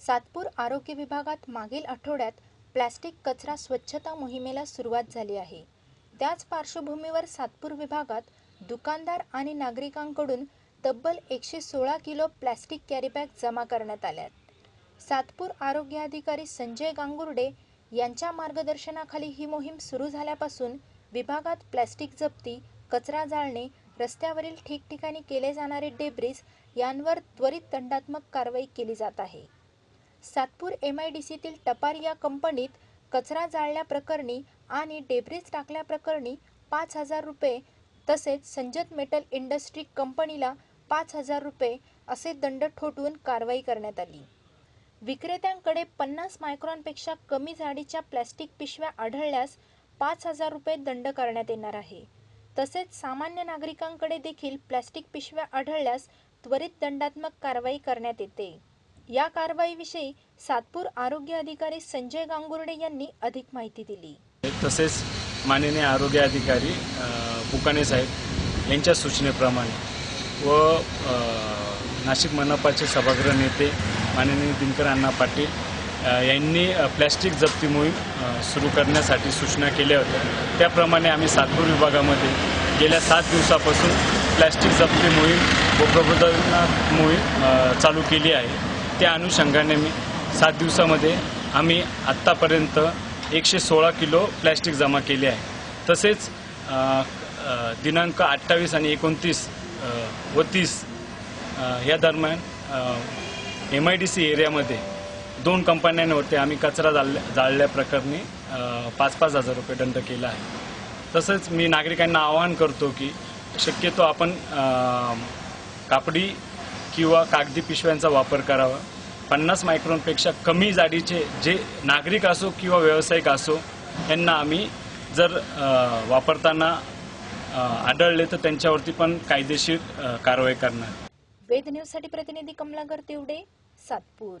सातपूर आरोग्य विभागात मागील आठवड्यात प्लॅस्टिक कचरा स्वच्छता मोहिमेला सुरुवात झाली आहे. त्याच पार्श्वभूमीवर सातपूर विभागात दुकानदार आणि नागरिकांकडून तब्बल एकशे सोळा किलो प्लॅस्टिक कॅरीबॅग जमा करण्यात आल्यात सातपूर आरोग्य अधिकारी संजय गांगुर्डे यांच्या मार्गदर्शनाखाली ही मोहीम सुरू झाल्यापासून विभागात प्लॅस्टिक जप्ती कचरा जाळणे रस्त्यावरील ठिकठिकाणी केले जाणारे डेब्रिज यांवर त्वरित दंडात्मक कारवाई केली जात आहे. सातपूर एम आय डी सीतील टपार या कंपनीत कचरा जाळल्याप्रकरणी आणि डेब्रिज टाकल्याप्रकरणी पाच हजार रुपये तसेच संजत मेटल इंडस्ट्री कंपनीला पाच हजार रुपये असे दंड ठोठवून कारवाई करण्यात आली. विक्रेत्यांकडे पन्नास मायक्रॉनपेक्षा कमी जाडीच्या प्लॅस्टिक पिशव्या आढळल्यास पाच हजार रुपये दंड करण्यात येणार आहे. तसेच सामान्य नागरिकांकडे देखील प्लॅस्टिक पिशव्या आढळल्यास त्वरित दंडात्मक कारवाई करण्यात येते. या कारवाईविषयी सातपूर आरोग्य अधिकारी संजय गांगुर्डे यांनी अधिक माहिती दिली. तसेच माननीय आरोग्य अधिकारी अ, साहेब यांच्या सूचनेप्रमाणे व नाशिक मनपाचे सभागृह नेते माननीय दिनकर अण्णा पाटील यांनी प्लॅस्टिक जप्ती मोहीम सुरू करण्यासाठी सूचना केल्या होत्या. त्याप्रमाणे आम्ही सातपूर विभागामध्ये गेल्या सात दिवसापासून प्लॅस्टिक जप्ती मोहीम व प्रबोधनात्मक मोहीम चालू केली आहे. त्या अनुषंगाने मी सात दिवसामध्ये आम्ही आत्तापर्यंत एकशे सोळा किलो प्लॅस्टिक जमा केले आहे. तसेच दिनांक अठ्ठावीस आणि एकोणतीस व तीस या दरम्यान एम आय डी सी एरियामध्ये दोन कंपन्यांवरती आम्ही कचरा जाळल्या जाळल्या प्रकरणी पाच पाच हजार रुपये दंड केला आहे. तसंच मी नागरिकांना आवाहन करतो की शक्यतो आपण कापडी किंवा कागदी पिशव्यांचा वापर करावा. पन्नास मायक्रॉनपेक्षा कमी जाडीचे जे नागरिक असो किंवा व्यावसायिक असो यांना आम्ही जर वापरताना आढळले तर त्यांच्यावरती पण कायदेशीर कारवाई करणार. वेद न्यूजसाठी प्रतिनिधी कमलाकर तिवडे सातपूर.